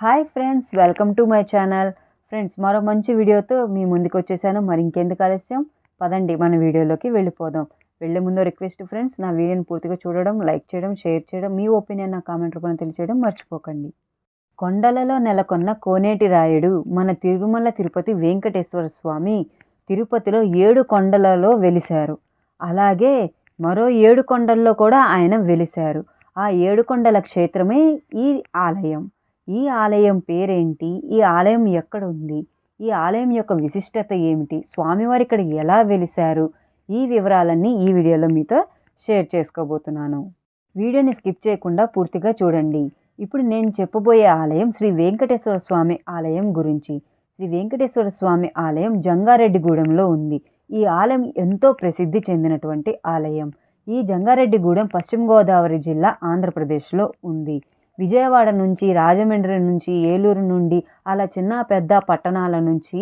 Hi friends welcome to my channel. Friends మరో మంచి వీడియోతో మీ ముందుకు వచ్చేసాను. మరి ఇంకెందుకు ఆలస్యం? పదండి మన వీడియోలోకి వెళ్ళిపోదాం. వెళ్ళే ముందు రిక్వెస్ట్ ఫ్రెండ్స్ నా వీడియోని పూర్తిగా చూడడం లైక్ చేయడం షేర్ చేయడం మీ ఒపీనియన్ నా కామెంట్ రూపంలో తెలియచేయడం మర్చిపోకండి. కొండలలో నెలకొన్న కోనేటి రాయుడు మన తిరుమల తిరుపతి వెంకటేశ్వర స్వామి తిరుపతిలో ఏడు కొండలలో వెలిశారు. అలాగే మరో ఏడు కొండల్లో కూడా ఆయన వెలిశారు. ఆ ఏడు కొండల క్షేత్రమే ఈ ఆలయం. ఈ ఆలయం పేరేంటి? ఈ ఆలయం ఎక్కడ ఉంది ఈ ఆలయం యొక్క విశిష్టత ఏమిటి? స్వామివారు ఇక్కడ ఎలా వెలిశారు? ఈ వివరాలన్నీ ఈ వీడియోలో మీతో షేర్ చేసుకోబోతున్నాను. వీడియోని స్కిప్ చేయకుండా పూర్తిగా చూడండి. ఇప్పుడు నేను చెప్పబోయే ఆలయం శ్రీ వెంకటేశ్వర స్వామి ఆలయం గురించి. శ్రీ వెంకటేశ్వర స్వామి ఆలయం జంగారెడ్డిగూడెంలో ఉంది. ఈ ఆలయం ఎంతో ప్రసిద్ధి చెందినటువంటి ఆలయం. ఈ జంగారెడ్డిగూడెం పశ్చిమ గోదావరి జిల్లా ఆంధ్రప్రదేశ్లో ఉంది. విజయవాడ నుంచి రాజమండ్రి నుంచి ఏలూరు నుండి అలా చిన్న పెద్ద పట్టణాల నుంచి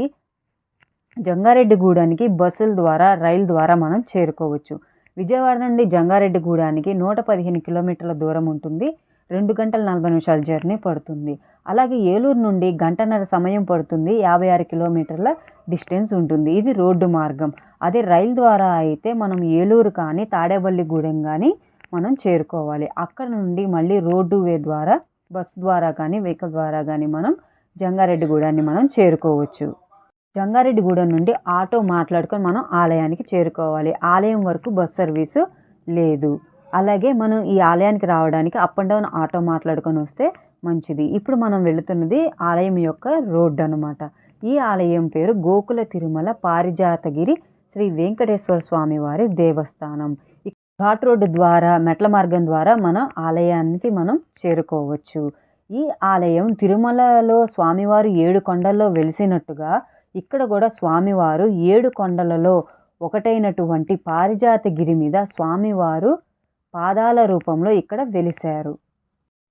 జంగారెడ్డిగూడానికి బస్సుల ద్వారా రైలు ద్వారా మనం చేరుకోవచ్చు. విజయవాడ నుండి జంగారెడ్డిగూడానికి నూట పదిహేను కిలోమీటర్ల దూరం ఉంటుంది. రెండు గంటల నలభై నిమిషాల జర్నీ పడుతుంది. అలాగే ఏలూరు నుండి గంటన్నర సమయం పడుతుంది. యాభై ఆరు కిలోమీటర్ల డిస్టెన్స్ ఉంటుంది. ఇది రోడ్డు మార్గం. అదే రైలు ద్వారా అయితే మనం ఏలూరు కానీ తాడేపల్లిగూడెం కానీ మనం చేరుకోవాలి. అక్కడ నుండి మళ్ళీ రోడ్డు వే ద్వారా బస్ ద్వారా కానీ వెహికల్ ద్వారా కానీ మనం జంగారెడ్డిగూడాన్ని మనం చేరుకోవచ్చు. జంగారెడ్డిగూడెం నుండి ఆటో మాట్లాడుకొని మనం ఆలయానికి చేరుకోవాలి. ఆలయం వరకు బస్ సర్వీసు లేదు. అలాగే మనం ఈ ఆలయానికి రావడానికి అప్ అండ్ డౌన్ ఆటో మాట్లాడుకొని వస్తే మంచిది. ఇప్పుడు మనం వెళుతున్నది ఆలయం యొక్క రోడ్డు అనమాట ఈ ఆలయం పేరు గోకుల తిరుమల పారిజాతగిరి శ్రీ వెంకటేశ్వర స్వామి వారి దేవస్థానం. ఘాట్ రోడ్డు ద్వారా మెట్ల మార్గం ద్వారా మన ఆలయానికి మనం చేరుకోవచ్చు. ఈ ఆలయం తిరుమలలో స్వామివారు ఏడు కొండల్లో వెలిసినట్టుగా ఇక్కడ కూడా స్వామివారు ఏడు కొండలలో ఒకటైనటువంటి పారిజాత గిరి మీద స్వామివారు పాదాల రూపంలో ఇక్కడ వెలిశారు.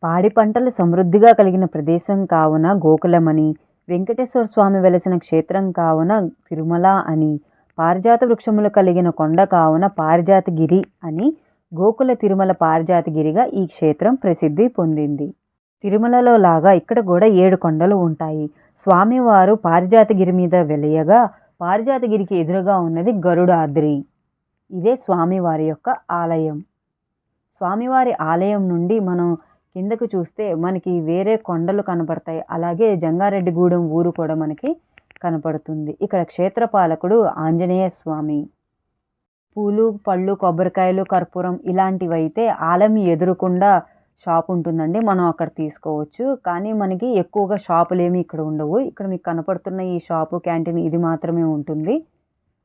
పాడి పంటలు సమృద్ధిగా కలిగిన ప్రదేశం కావున గోకులమని వెంకటేశ్వర స్వామి వెలసిన క్షేత్రం కావున తిరుమల అని పారిజాత వృక్షములు కలిగిన కొండ కావున పారిజాతగిరి అని గోకుల తిరుమల పారిజాతగిరిగా ఈ క్షేత్రం ప్రసిద్ధి పొందింది. తిరుమలలో లాగా ఇక్కడ కూడా ఏడు కొండలు ఉంటాయి. స్వామివారు పారిజాతగిరి మీద వెలయగా పారిజాతగిరికి ఎదురుగా ఉన్నది గరుడాద్రి. ఇదే స్వామివారి యొక్క ఆలయం. స్వామివారి ఆలయం నుండి మనం కిందకు చూస్తే మనకి వేరే కొండలు కనపడతాయి. అలాగే జంగారెడ్డిగూడెం ఊరు కూడా మనకి కనపడుతుంది. ఇక్కడ క్షేత్రపాలకుడు ఆంజనేయ స్వామి. పూలు పళ్ళు కొబ్బరికాయలు కర్పూరం ఇలాంటివి అయితే ఆలయం ఎదురుకుండా షాప్ ఉంటుందండి. మనం అక్కడ తీసుకోవచ్చు. కానీ మనకి ఎక్కువగా షాపులు ఏమి ఇక్కడ ఉండవు. ఇక్కడ మీకు కనపడుతున్న ఈ షాపు క్యాంటీన్ ఇది మాత్రమే ఉంటుంది.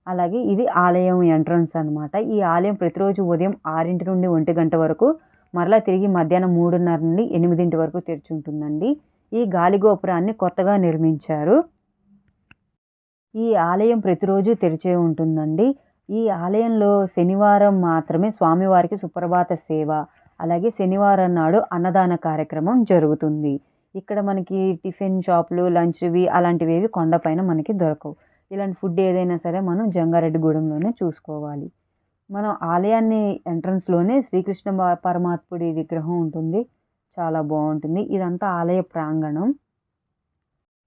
అలాగే ఇది ఆలయం ఎంట్రన్స్ అనమాట ఈ ఆలయం ప్రతిరోజు ఉదయం ఆరింటి నుండి ఒంటి గంట వరకు మరలా తిరిగి మధ్యాహ్నం మూడున్నర నుండి ఎనిమిదింటి వరకు తెరిచి ఉంటుందండి. ఈ గాలి గోపురాన్ని కొత్తగా నిర్మించారు. ఈ ఆలయం ప్రతిరోజు తెరిచే ఉంటుందండి. ఈ ఆలయంలో శనివారం మాత్రమే స్వామివారికి సుప్రభాత సేవ అలాగే శనివారం నాడు అన్నదాన కార్యక్రమం జరుగుతుంది. ఇక్కడ మనకి టిఫిన్ షాపులు లంచ్వి అలాంటివి ఏవి కొండపైన మనకి దొరకవు. ఇలాంటి ఫుడ్ ఏదైనా సరే మనం జంగారెడ్డిగూడెంలోనే చూసుకోవాలి. మనం ఆలయాన్ని ఎంట్రన్స్లోనే శ్రీకృష్ణ పరమాత్ముడి విగ్రహం ఉంటుంది. చాలా బాగుంటుంది. ఇదంతా ఆలయ ప్రాంగణం.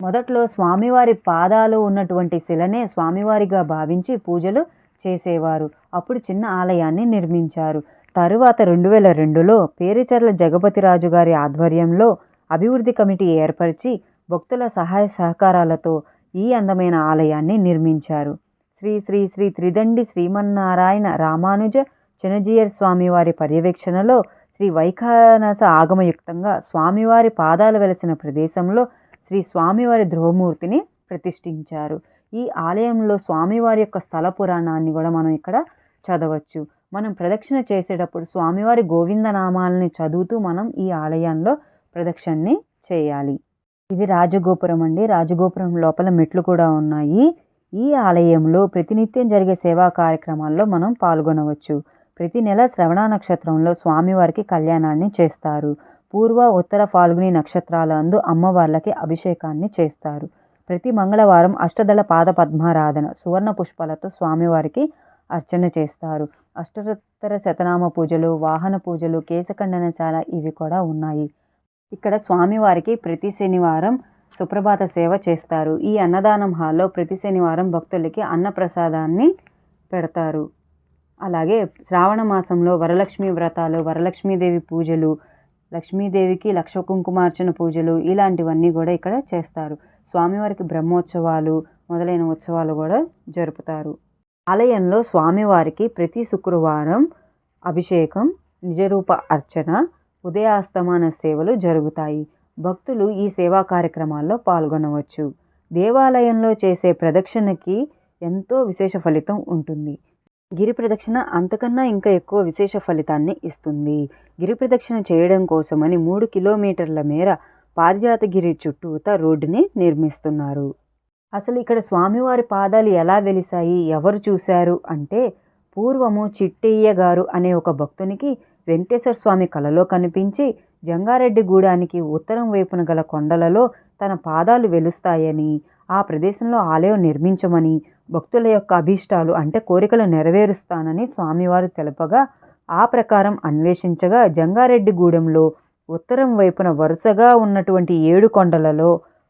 మొదట్లో స్వామివారి పాదాలు ఉన్నటువంటి శిలనే స్వామివారిగా భావించి పూజలు చేసేవారు. అప్పుడు చిన్న ఆలయాన్ని నిర్మించారు. తరువాత రెండు వేల రెండులో పేరిచర్ల జగపతిరాజు గారి ఆధ్వర్యంలో అభివృద్ధి కమిటీ ఏర్పరిచి భక్తుల సహాయ సహకారాలతో ఈ అందమైన ఆలయాన్ని నిర్మించారు. శ్రీ శ్రీ శ్రీ త్రిదండి శ్రీమన్నారాయణ రామానుజ చినజీయర్ స్వామివారి పర్యవేక్షణలో శ్రీ వైఖానస ఆగమయుక్తంగా స్వామివారి పాదాలు వెలసిన ప్రదేశంలో శ్రీ స్వామివారి ధ్రువమూర్తిని ప్రతిష్ఠించారు. ఈ ఆలయంలో స్వామివారి యొక్క స్థల పురాణాన్ని కూడా మనం ఇక్కడ చదవచ్చు. మనం ప్రదక్షిణ చేసేటప్పుడు స్వామివారి గోవిందనామాలని చదువుతూ మనం ఈ ఆలయంలో ప్రదక్షిణని చేయాలి. ఇది రాజగోపురం అండి. రాజగోపురం లోపల మెట్లు కూడా ఉన్నాయి. ఈ ఆలయంలో ప్రతినిత్యం జరిగే సేవా కార్యక్రమాల్లో మనం పాల్గొనవచ్చు. ప్రతి నెల శ్రవణ నక్షత్రంలో స్వామివారికి కళ్యాణాన్ని చేస్తారు. పూర్వ ఉత్తర ఫాల్గుని నక్షత్రాలందు అమ్మవార్లకి అభిషేకాన్ని చేస్తారు. ప్రతి మంగళవారం అష్టదళ పాద పద్మారాధన సువర్ణ పుష్పాలతో స్వామివారికి అర్చన చేస్తారు. అష్టోత్తర శతనామ పూజలు వాహన పూజలు కేశఖండనశాల ఇవి కూడా ఉన్నాయి. ఇక్కడ స్వామివారికి ప్రతి శనివారం సుప్రభాత సేవ చేస్తారు. ఈ అన్నదానం హాల్లో ప్రతి శనివారం భక్తులకి అన్నప్రసాదాన్ని పెడతారు. అలాగే శ్రావణ మాసంలో వరలక్ష్మి వ్రతాలు వరలక్ష్మీదేవి పూజలు లక్ష్మీదేవికి లక్ష కుంకుమార్చన పూజలు ఇలాంటివన్నీ కూడా ఇక్కడ చేస్తారు. స్వామివారికి బ్రహ్మోత్సవాలు మొదలైన ఉత్సవాలు కూడా జరుపుతారు. ఆలయంలో స్వామివారికి ప్రతి శుక్రవారం అభిషేకం నిజరూప అర్చన ఉదయాస్తమాన సేవలు జరుగుతాయి. భక్తులు ఈ సేవా కార్యక్రమాల్లో పాల్గొనవచ్చు. దేవాలయంలో చేసే ప్రదక్షిణకి ఎంతో విశేష ఫలితం ఉంటుంది. గిరి ప్రదక్షిణ అంతకన్నా ఇంకా ఎక్కువ విశేష ఫలితాన్ని ఇస్తుంది. గిరి ప్రదక్షిణ చేయడం కోసమని మూడు కిలోమీటర్ల మేర పారిజాతగిరి చుట్టూత రోడ్డుని నిర్మిస్తున్నారు. అసలు ఇక్కడ స్వామివారి పాదాలు ఎలా వెలిశాయి? ఎవరు చూశారు? అంటే పూర్వము చిట్టయ్య గారు అనే ఒక భక్తునికి వెంకటేశ్వర స్వామి కలలో కనిపించి జంగారెడ్డి గూడానికి ఉత్తరం వైపున గల కొండలలో తన పాదాలు వెలుస్తాయని ఆ ప్రదేశంలో ఆలయం నిర్మించమని భక్తుల యొక్క అభీష్టాలు అంటే కోరికలు నెరవేరుస్తానని స్వామివారు తెలపగా ఆ ప్రకారం అన్వేషించగా జంగారెడ్డిగూడెంలో ఉత్తరం వైపున వరుసగా ఉన్నటువంటి ఏడు కొండలలో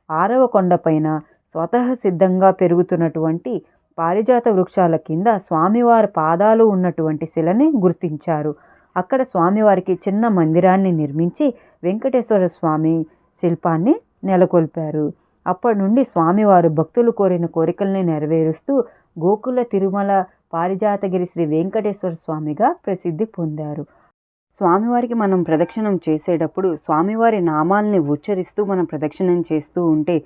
ఆరవ కొండపైన స్వతః సిద్ధంగా పెరుగుతున్నటువంటి పారిజాత వృక్షాల కింద స్వామివారి పాదాలు ఉన్నటువంటి శిలని గుర్తించారు. అక్కడ స్వామివారికి చిన్న మందిరాన్ని నిర్మించి వెంకటేశ్వర స్వామి శిల్పాన్ని నెలకొల్పారు. అప్పటి నుండి స్వామివారు భక్తులు కోరిన కోరికల్ని నెరవేరుస్తూ గోకుల తిరుమల పారిజాతగిరి శ్రీ వెంకటేశ్వర స్వామిగా ప్రసిద్ధి పొందారు. స్వామివారికి మనం ప్రదక్షిణం చేసేటప్పుడు స్వామివారి నామాల్ని ఉచ్చరిస్తూ మనం ప్రదక్షిణం చేస్తూ ఉంటే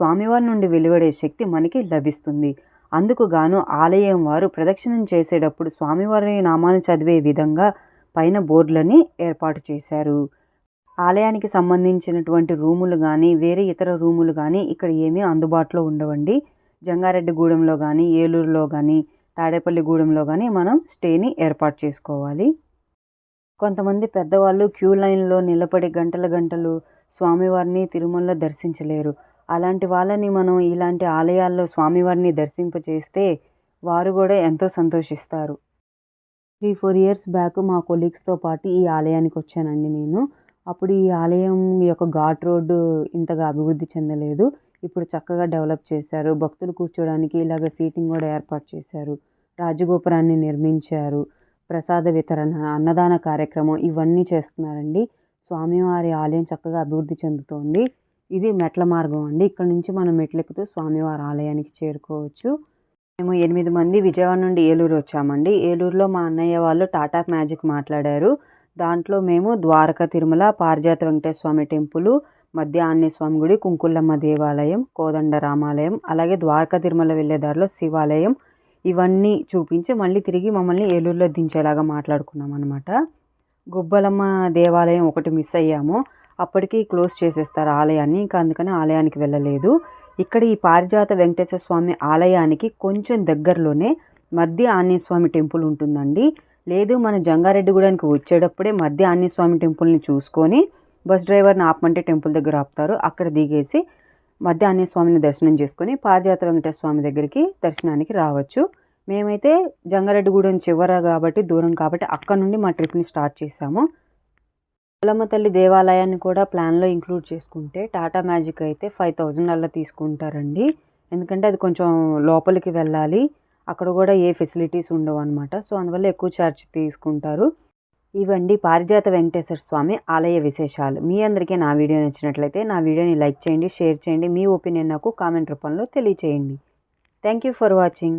స్వామివారి నుండి వెలువడే శక్తి మనకి లభిస్తుంది. అందుకు గాను ఆలయం వారు ప్రదక్షిణం చేసేటప్పుడు స్వామివారి నామాన్ని చదివే విధంగా పైన బోర్డులని ఏర్పాటు చేశారు. ఆలయానికి సంబంధించినటువంటి రూములు కానీ వేరే ఇతర రూములు కానీ ఇక్కడ ఏమీ అందుబాటులో ఉండవండి. జంగారెడ్డిగూడెంలో కానీ ఏలూరులో కానీ తాడేపల్లిగూడెంలో కానీ మనం స్టేని ఏర్పాటు చేసుకోవాలి. కొంతమంది పెద్దవాళ్ళు క్యూ లైన్లో నిలబడి గంటల గంటలు స్వామివారిని తిరుమలలో దర్శించలేరు. అలాంటి వాళ్ళని మనం ఇలాంటి ఆలయాల్లో స్వామివారిని దర్శింపచేస్తే వారు కూడా ఎంతో సంతోషిస్తారు. త్రీ ఫోర్ ఇయర్స్ బ్యాక్ మా కొలీగ్స్తో పాటు ఈ ఆలయానికి వచ్చానండి నేను. అప్పుడు ఈ ఆలయం యొక్క ఘాట్ రోడ్డు ఇంతగా అభివృద్ధి చెందలేదు. ఇప్పుడు చక్కగా డెవలప్ చేశారు. భక్తులు కూర్చోడానికి ఇలాగ సీటింగ్ కూడా ఏర్పాటు చేశారు. రాజగోపురాన్ని నిర్మించారు. ప్రసాద వితరణ అన్నదాన కార్యక్రమం ఇవన్నీ చేస్తున్నారండి. స్వామివారి ఆలయం చక్కగా అభివృద్ధి చెందుతోంది. ఇది మెట్ల మార్గం అండి. ఇక్కడ నుంచి మనం మెట్లెక్కుతూ స్వామివారి ఆలయానికి చేరుకోవచ్చు. మేము ఎనిమిది మంది విజయవాడ నుండి ఏలూరు వచ్చామండి. ఏలూరులో మా అన్నయ్య వాళ్ళు టాటా మ్యాజిక్ మాట్లాడారు. దాంట్లో మేము ద్వారకా తిరుమల పారిజాత వెంకటేశ్వర స్వామి టెంపుల్ మధ్య ఆంజనేయ స్వామి గుడి కుంకులమ్మ దేవాలయం కోదండ రామాలయం అలాగే ద్వారకా తిరుమల వెళ్ళే దారిలో శివాలయం ఇవన్నీ చూపించి మళ్ళీ తిరిగి మమ్మల్ని ఏలూరులో దించేలాగా మాట్లాడుకున్నాం అనమాట గుబ్బలమ్మ దేవాలయం ఒకటి మిస్ అయ్యాము. అప్పటికి క్లోజ్ చేసేస్తారు ఆలయాన్ని. ఇంకా అందుకని ఆలయానికి వెళ్ళలేదు. ఇక్కడ ఈ పారిజాత వెంకటేశ్వర స్వామి ఆలయానికి కొంచెం దగ్గరలోనే మధ్య ఆంజనేయ స్వామి టెంపుల్ ఉంటుందండి. లేదు మన జంగారెడ్డిగూడానికి వచ్చేటప్పుడే మధ్య ఆంజనేయ స్వామి టెంపుల్ని చూసుకొని బస్ డ్రైవర్ని ఆపమంటే టెంపుల్ దగ్గర ఆపుతారు. అక్కడ దిగేసి మధ్య స్వామిని దర్శనం చేసుకొని పారిజాత వెంకటేశ్వర స్వామి దగ్గరికి దర్శనానికి రావచ్చు. మేమైతే జంగారెడ్డిగూడెం చివర కాబట్టి దూరం కాబట్టి అక్కడ నుండి మా ట్రిప్ని స్టార్ట్ చేసాము పోలమ్మ తల్లి దేవాలయాన్ని కూడా ప్లాన్లో ఇంక్లూడ్ చేసుకుంటే టాటా మ్యాజిక్ అయితే ఫైవ్ థౌజండ్ అలా తీసుకుంటారండి. ఎందుకంటే అది కొంచెం లోపలికి వెళ్ళాలి. అక్కడ కూడా ఏ ఫెసిలిటీస్ ఉండవు అనమాట సో అందువల్ల ఎక్కువ ఛార్జ్ తీసుకుంటారు. ఇవండి పారిజాత వెంకటేశ్వర స్వామి ఆలయ విశేషాలు. మీ అందరికీ నా వీడియో నచ్చినట్లయితే నా వీడియోని లైక్ చేయండి షేర్ చేయండి. మీ ఒపీనియన్ నాకు కామెంట్ రూపంలో తెలియచేయండి. Thank you for watching